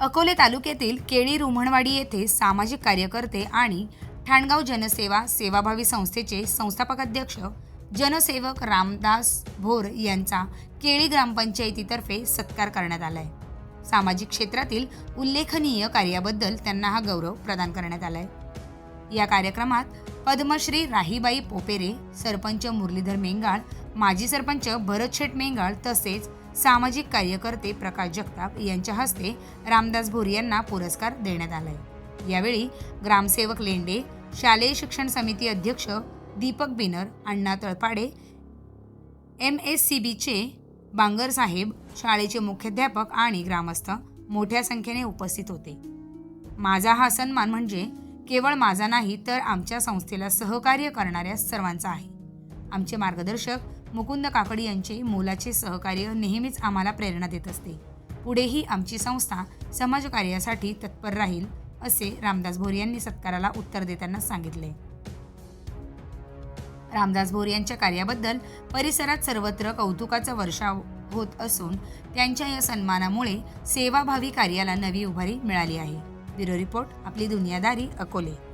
अकोले तालुक्यातील केळी रुमणवाडी येथे सामाजिक कार्यकर्ते आणि ठाणगाव जनसेवा सेवाभावी संस्थेचे संस्थापक अध्यक्ष जनसेवक रामदास भोर यांचा केळी ग्रामपंचायतीतर्फे सत्कार करण्यात आलाय. सामाजिक क्षेत्रातील उल्लेखनीय कार्याबद्दल त्यांना हा गौरव प्रदान करण्यात आलाय. या कार्यक्रमात पद्मश्री राहीबाई पोपेरे सरपंच मुरलीधर मेंगाळ माजी सरपंच भरत शेठ मेंगाळ तसेच सामाजिक कार्यकर्ते प्रकाश जगताप यांच्या हस्ते रामदास भोर यांना पुरस्कार देण्यात आलाय. यावेळी ग्रामसेवक लेंडे शालेय शिक्षण समिती अध्यक्ष Deepak Binar Anna Talpade M S C बीचे बांगर साहेब शाळेचे मुख्याध्यापक आणि ग्रामस्थ मोठ्या संख्येने उपस्थित होते. माझा हा सन्मान म्हणजे केवळ माझा नाही तर आमच्या संस्थेला सहकार्य करणाऱ्या सर्वांचा आहे. आमचे मार्गदर्शक मुकुंद काकडी यांचे मोलाचे सहकार्य नेहमीच आम्हाला प्रेरणा देत असते. पुढेही आमची संस्था समाजकार्यासाठी तत्पर राहील असे रामदास भोर यांनी सत्काराला उत्तर देताना सांगितले. रामदास भोर यांच्या कार्याबद्दल परिसरात सर्वत्र कौतुकाचा वर्षाव होत असून त्यांच्या या सन्मानामुळे सेवाभावी कार्याला नवी उभारी मिळाली आहे. ब्युरो रिपोर्ट आपली दुनियादारी अकोले.